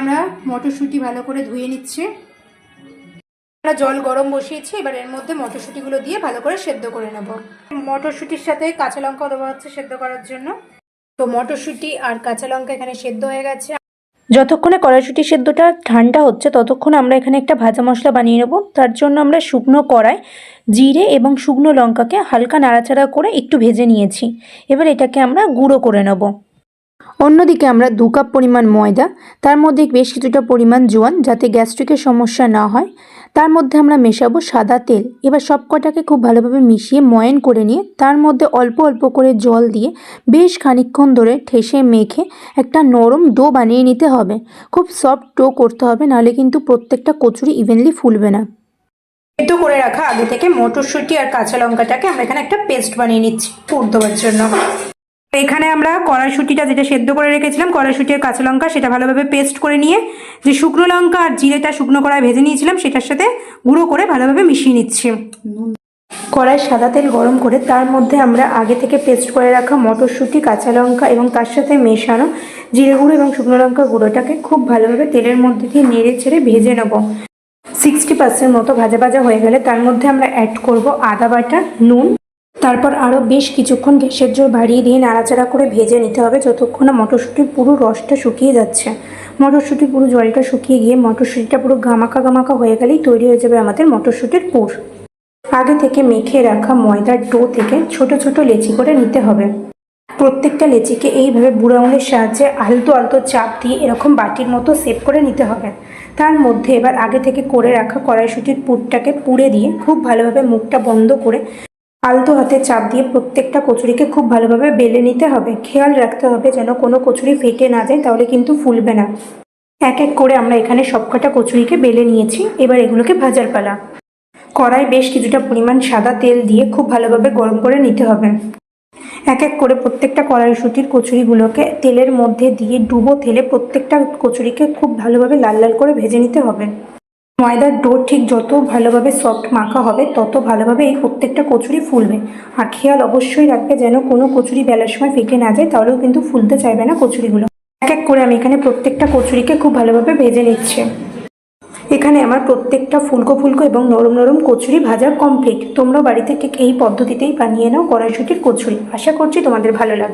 আমরা মটরশুঁটি ভালো করে ধুয়ে নিচ্ছি। আমরা জল গরম বসিয়েছি, এবার এর মধ্যে মটরশুঁটিগুলো দিয়ে ভালো করে সেদ্ধ করে নেব। মটরশুঁটির সাথে কাঁচা লঙ্কা দেওয়া হচ্ছে সেদ্ধ করার জন্য। তো মটরশুঁটি আর কাঁচা লঙ্কা এখানে সেদ্ধ হয়ে গেছে। যতক্ষণে কড়াইশুঁটি সেদ্ধটা ঠান্ডা হচ্ছে, ততক্ষণ আমরা এখানে একটা ভাজা মশলা বানিয়ে নেব। তার জন্য আমরা শুকনো কড়াই, জিরে এবং শুকনো লঙ্কাকে হালকা নাড়াচাড়া করে একটু ভেজে নিয়েছি। এবার এটাকে আমরা গুঁড়ো করে নেব। অন্যদিকে আমরা দু কাপ পরিমাণ ময়দা, তার মধ্যে বেশ কিছুটা পরিমাণ জোয়ান যাতে গ্যাস্ট্রিকের সমস্যা না হয়। তার মধ্যে আমরা মেশাবো সাদা তেল। এবার সব কটাকে খুব ভালোভাবে মিশিয়ে ময়ান করে নিয়ে তার মধ্যে অল্প অল্প করে জল দিয়ে বেশ খানিকক্ষণ ধরে ঠেসে মেখে একটা নরম ডো বানিয়ে নিতে হবে। খুব সফট ডো করতে হবে, নাহলে কিন্তু প্রত্যেকটা কচুরি ইভেনলি ফুলবে না। সেদ্ধ করে রাখা আগে থেকে মটরশুঁটি আর কাঁচা লঙ্কাটাকে আমরা এখানে একটা পেস্ট বানিয়ে নিচ্ছি। পুর দেওয়ার জন্য। এখানে আমরা কড়াইশুঁটিটা যেটা সেদ্ধ করে রেখেছিলাম কড়াইশুঁটি আর কাঁচা লঙ্কা সেটা ভালোভাবে পেস্ট করে নিয়ে যে শুকনো লঙ্কা আর জিরেটা শুকনো কড়াই ভেজে নিয়েছিলাম, সেটার সাথে গুঁড়ো করে ভালোভাবে মিশিয়ে নিচ্ছি। কড়াই সাদা তেল গরম করে তার মধ্যে আমরা আগে থেকে পেস্ট করে রাখা মটরশুঁটি, কাঁচা লঙ্কা এবং তার সাথে মেশানো জিরে গুঁড়ো এবং শুকনো লঙ্কা গুঁড়োটাকে খুব ভালোভাবে তেলের মধ্যে দিয়ে নেড়ে ছেড়ে ভেজে নেব। সিক্সটি পার্সেন্ট মতো ভাজা ভাজা হয়ে গেলে তার মধ্যে আমরা অ্যাড করব আদা বাটা, নুন তারপর আরও বেশ কিছুক্ষণ গ্যাসের জোর বাড়িয়ে দিয়ে নাড়াচাড়া করে ভেজে নিতে হবে যতক্ষণ না মটরশুঁটির পুরো রসটা শুকিয়ে যাচ্ছে। মটরশুঁটির পুরো জলটা শুকিয়ে গিয়ে মটরশুঁটিটা পুরো গামাকা গামাকা হয়ে গেলেই তৈরি হয়ে যাবে আমাদের মটরশুঁটির পুর। আগে থেকে মেখে রাখা ময়দার ডো থেকে ছোট ছোট লেচি করে নিতে হবে। প্রত্যেকটা লেচিকে এইভাবে বুড়ো আঙুলের সাহায্যে আলতো আলতো চাপ দিয়ে এরকম বাটির মতো সেভ করে নিতে হবে। তার মধ্যে এবার আগে থেকে করে রাখা কড়াইশুঁটির পুরটাকে পুড়ে দিয়ে খুব ভালোভাবে মুখটা বন্ধ করে আলতো হাতে চাপ দিয়ে প্রত্যেকটা কচুরিকে খুব ভালোভাবে বেলে নিতে হবে। খেয়াল রাখতে হবে যেন কোনো কচুরি ফেটে না যায়, তাহলে কিন্তু ফুলবে না। এক এক করে আমরা এখানে সবকটা কচুরিকে বেলে নিয়েছি। এবার এগুলোকে ভাজার পালা। কড়াই বেশ কিছুটা পরিমাণ সাদা তেল দিয়ে খুব ভালোভাবে গরম করে নিতে হবে। এক এক করে প্রত্যেকটা কড়াইশুটির কচুরিগুলোকে তেলের মধ্যে দিয়ে ডুবো তেলে প্রত্যেকটা কচুরিকে খুব ভালোভাবে লাল লাল করে ভেজে নিতে হবে। ময়দার ডো ঠিক যত ভালোভাবে সফট মাখা হবে, তত ভালোভাবে এই প্রত্যেকটা কচুরি ফুলবে। আর খেয়াল অবশ্যই রাখবে যেন কোনো কচুরি বেলার সময় ফেটে না যায়, তাহলেও কিন্তু ফুলতে চাইবে না কচুরিগুলো। এক এক করে আমি এখানে প্রত্যেকটা কচুরিকে খুব ভালোভাবে ভেজে নিচ্ছি। এখানে আমার প্রত্যেকটা ফুলকো ফুলকো এবং নরম নরম কচুরি ভাজা কমপ্লিট তোমরাও বাড়িতে ঠিক এই পদ্ধতিতেই বানিয়ে নাও কড়াইশুটির কচুরি। আশা করছি তোমাদের ভালো লাগবে।